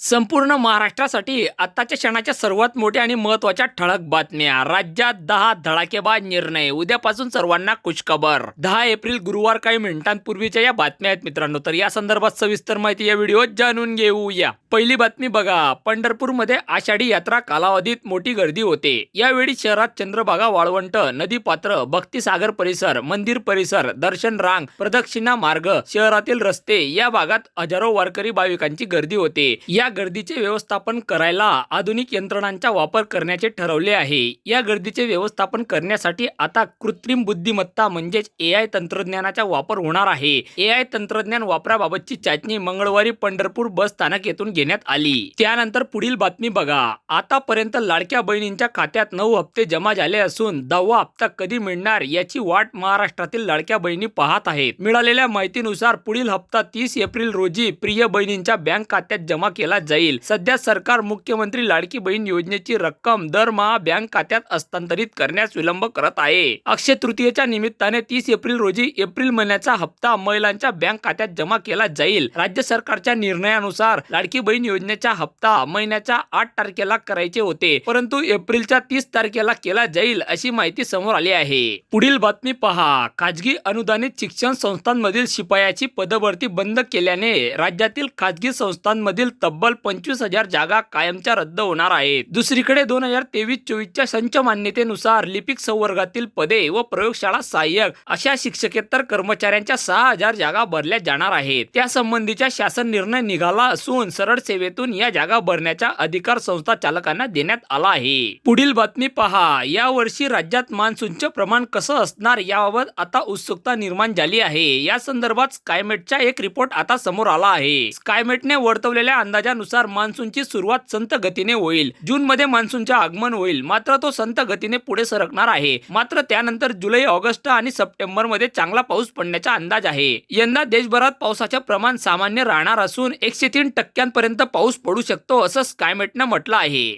संपूर्ण महाराष्ट्रासाठी आत्ताच्या क्षणाच्या सर्वात मोठ्या आणि महत्त्वाच्या ठळक बातम्या. राज्यात दहा धडाकेबाज निर्णय. उद्यापासून सर्वांना खुशखबर. दहा एप्रिल गुरुवार काही मिनिटांपूर्वीच्या या बातम्या आहेत मित्रांनो. तर या संदर्भात सविस्तर माहिती या व्हिडिओत जाणून घेऊया. पहिली बातमी बघा. पंढरपूरमध्ये आषाढी यात्रा कालावधीत मोठी गर्दी होते. यावेळी शहरात चंद्रभागा वाळवंट नदी पात्र भक्तिसागर परिसर मंदिर परिसर दर्शन रांग प्रदक्षिणा मार्ग शहरातील रस्ते या भागात हजारो वारकरी भाविकांची गर्दी होते. या गर्दीचे व्यवस्थापन करायला आधुनिक यंत्रणांचा वापर करण्याचे ठरवले आहे. या गर्दीचे व्यवस्थापन करण्यासाठी आता कृत्रिम बुद्धिमत्ता म्हणजेच ए आय तंत्रज्ञानाचा वापर होणार आहे. ए आय तंत्रज्ञान वापराबाबतची चाचणी मंगळवारी पंढरपूर बस स्थानक येथून घेण्यात आली. त्यानंतर पुढील बातमी बघा. आतापर्यंत लाडक्या बहिणींच्या खात्यात नऊ हप्ते जमा झाले असून दहावा हप्ता कधी मिळणार याची वाट महाराष्ट्रातील लाडक्या बहिणी पाहत आहेत. मिळालेल्या माहितीनुसार पुढील हप्ता तीस एप्रिल रोजी प्रिय बहिणींच्या बँक खात्यात जमा केला जाईल. सध्या सरकार मुख्यमंत्री लाडकी बहीण योजनेची रक्कम दरमहा बँक खात्यात हस्तांतरित करण्यास विलंब करत आहे. अक्षय तृतीयेच्या निमित्ताने तीस एप्रिल रोजी एप्रिल महिन्याचा हप्ता महिलांच्या बँक खात्यात जमा केला जाईल. राज्य सरकारच्या निर्णयानुसार लाडकी बहीण योजनेचा हप्ता महिन्याच्या आठ तारखेला करायचे होते परंतु एप्रिलच्या तीस तारखेला केला जाईल अशी माहिती समोर आली आहे. पुढील बातमी पहा. खाजगी अनुदानित शिक्षण संस्थांमधील शिपायाची पदभरती बंद केल्याने राज्यातील खाजगी संस्थांमधील तब्बल पंचवीस हजार जागा कायमच्या रद्द होणार आहेत. दुसरीकडे दोन हजार तेवीस चोवीसच्या संच मान्यतेनुसार लिपिक संवर्गातील पदे व प्रयोगशाळा सहाय्यक अशा शिक्षकेतर कर्मचाऱ्यांच्या सहा हजार जागा भरल्या जाणार आहेत. त्यासंबंधीचा शासन निर्णय निघाला असून सरळ सेवेतून या जागा भरण्याचा अधिकार संस्था चालकांना देण्यात आला आहे. पुढील बातमी पहा. या वर्षी राज्यात मान्सूनचे प्रमाण कसं असणार याबाबत आता उत्सुकता निर्माण झाली आहे. या संदर्भात स्कायमेटचा एक रिपोर्ट आता समोर आला आहे. स्कायमेटने वर्तवलेल्या अंदाजानुसार मान्सूनची सुरुवात संत गतीने होईल. जून मध्ये मान्सूनचे आगमन होईल. मात्र तो संत गतीने पुढे सरकणार आहे. मात्र त्यानंतर जुलै ऑगस्ट आणि सप्टेंबरमध्ये चांगला पाऊस पडण्याचा अंदाज आहे. यंदा देशभरात पावसाचे प्रमाण सामान्य राहणार असून एकशे तीन टक्क्यांपर्यंत पाऊस पडू शकतो असं स्कायमेटनं म्हटलं आहे.